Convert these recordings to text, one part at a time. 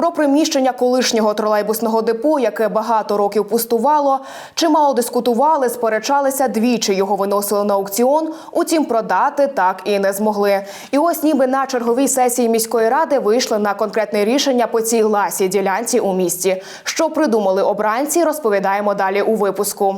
Про приміщення колишнього тролейбусного депо, яке багато років пустувало, чимало дискутували, сперечалися двічі. Його виносили на аукціон. Утім, продати так і не змогли. І ось, ніби на черговій сесії міської ради вийшли на конкретне рішення по цій ласій ділянці у місті. Що придумали обранці, розповідаємо далі у випуску.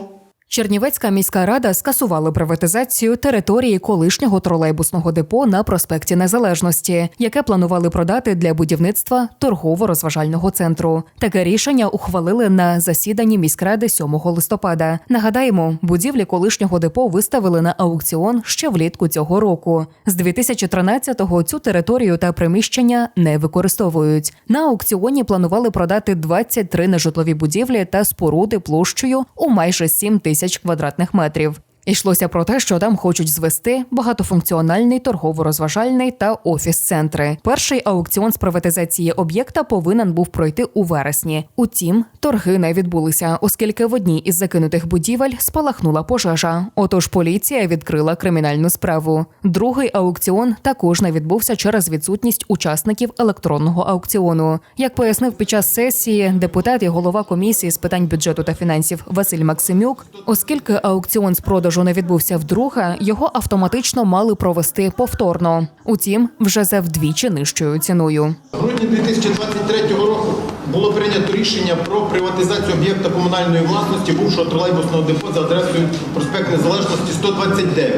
Чернівецька міська рада скасувала приватизацію території колишнього тролейбусного депо на проспекті Незалежності, яке планували продати для будівництва торгово-розважального центру. Таке рішення ухвалили на засіданні міськради 7 листопада. Нагадаємо, будівлі колишнього депо виставили на аукціон ще влітку цього року. З 2013-го цю територію та приміщення не використовують. На аукціоні планували продати 23 нежитлові будівлі та споруди площею у майже 7 тисяч квадратних метрів. Йшлося про те, що там хочуть звести багатофункціональний торгово-розважальний та офіс-центри. Перший аукціон з приватизації об'єкта повинен був пройти у вересні. Утім, торги не відбулися, оскільки в одній із закинутих будівель спалахнула пожежа. Отож, поліція відкрила кримінальну справу. Другий аукціон також не відбувся через відсутність учасників електронного аукціону. Як пояснив під час сесії депутат і голова комісії з питань бюджету та фінансів Василь Максимюк, оскільки аукціон з продажу не відбувся вдруге, його автоматично мали провести повторно. Утім, вже за вдвічі нижчою ціною. В грудні 2023 року було прийнято рішення про приватизацію об'єкта комунальної власності бувшого тролейбусного депо за адресою проспект Незалежності 129.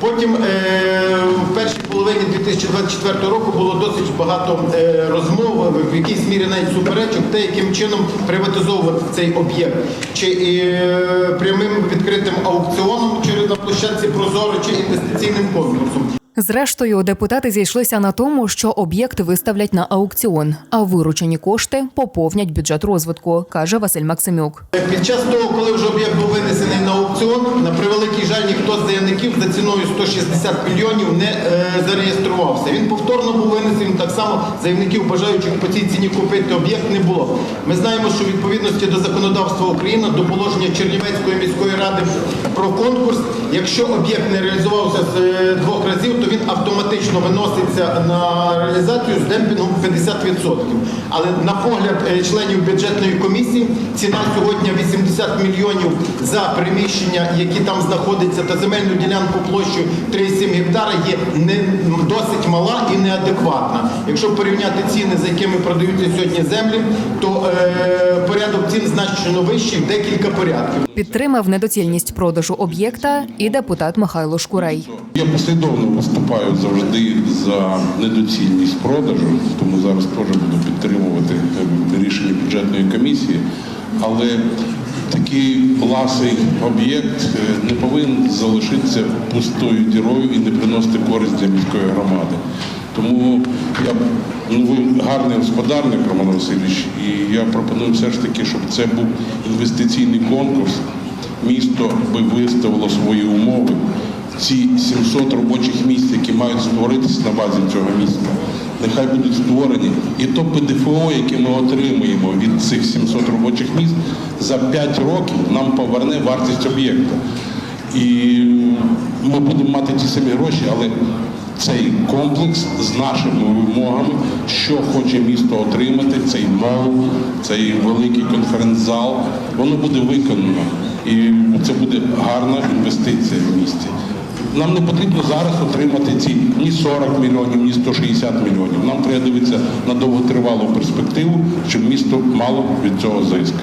Потім е, в першій половині 2024 року було досить багато е, розмов, в якійсь мірі навіть суперечок, те, яким чином приватизовувати цей об'єкт. Чи е, прямим відкритим аукціоном, на Прозоро, чи інвестиційним конкурсом. Зрештою, депутати зійшлися на тому, що об'єкт виставлять на аукціон, а виручені кошти поповнять бюджет розвитку, каже Василь Максимюк. Під час того, коли вже об'єкт був винесений на аукціон, на превеликий жаль, ніхто з заявників за ціною 160 мільйонів не е, зареєструвався. Він повторно був винесений. Так само заявників, бажаючих по цій ціні купити об'єкт, не було. Ми знаємо, що відповідності до законодавства України, до положення Чернівецької міської ради про конкурс, якщо об'єкт не реалізувався з е, двох разів, то він автоматично виноситься на реалізацію з демпінгом 50%. Але на погляд е, членів бюджетної комісії ціна сьогодні 80 мільйонів за приміщення, які там знаходяться, та земельну ділянку площею 3,7 гектара є не досить мала і неадекватна. Якщо порівняти ціни, за якими продаються сьогодні землі, то е, порядок цін значно вищий в декілька порядків. Підтримав недоцільність продажу об'єкта і депутат Михайло Шкурей. Я послідовно виступаю завжди за недоцільність продажу, тому зараз теж буду підтримувати е, рішення бюджетної комісії. Але такий ласий об'єкт е, не повинен залишитися пустою дірою і не приносити користь для міської громади. Тому я ну, гарний господарник, Роман Васильович, і я пропоную все ж таки, щоб це був інвестиційний конкурс. Місто би виставило свої умови. Ці 700 робочих місць, які мають створитися на базі цього міста, нехай будуть створені. І то ПДФО, яке ми отримуємо від цих 700 робочих місць, за 5 років нам поверне вартість об'єкта. І ми будемо мати ті самі гроші, але цей комплекс з нашими вимогами, що хоче місто отримати, цей мол, цей великий конференц-зал, воно буде виконано. І це буде гарна інвестиція в місті. Нам не потрібно зараз отримати ці ні 40 мільйонів, ні 160 мільйонів. Нам треба дивитися на довготривалу перспективу, щоб місто мало від цього зиск.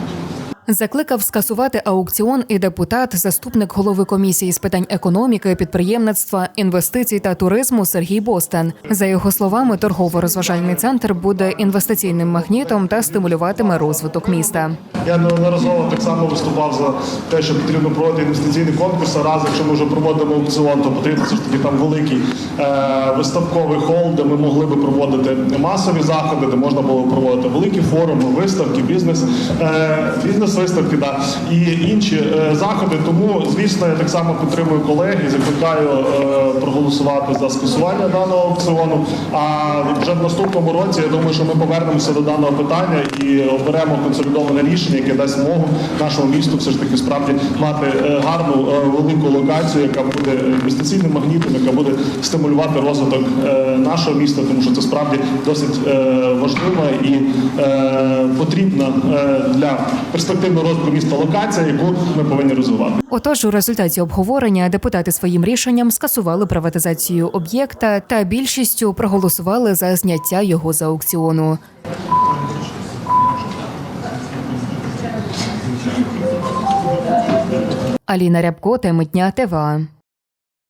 Закликав скасувати аукціон і депутат, заступник голови комісії з питань економіки, підприємництва, інвестицій та туризму Сергій Бостен. За його словами, торгово-розважальний центр буде інвестиційним магнітом та стимулюватиме розвиток міста. Я неодноразово так само виступав за те, що потрібно проводити інвестиційний конкурс. А раз, якщо ми вже проводимо аукціон, то потрібно все ж таки там великий е, виставковий хол, де ми могли би проводити масові заходи, де можна було проводити великі форуми, виставки, бізнес. Е, бізнес прес-виставки да, і інші е, заходи. Тому, звісно, я так само підтримую колег і закликаю е, проголосувати за скасування даного аукціону. А вже в наступному році я думаю, що ми повернемося до даного питання і оберемо консолідоване рішення, яке дасть змогу нашому місту все ж таки справді мати е, гарну е, велику локацію, яка буде інвестиційним магнітом, яка буде стимулювати розвиток е, нашого міста, тому що це справді досить е, важлива і е, потрібна е, для перспективного розвитку міста локація, яку ми повинні розвивати. Отож, у результаті обговорення депутати своїм рішенням скасували приватизацію об'єкта та більшістю проголосували за зняття його з аукціону. Аліна Рябко, теми дня ТВА.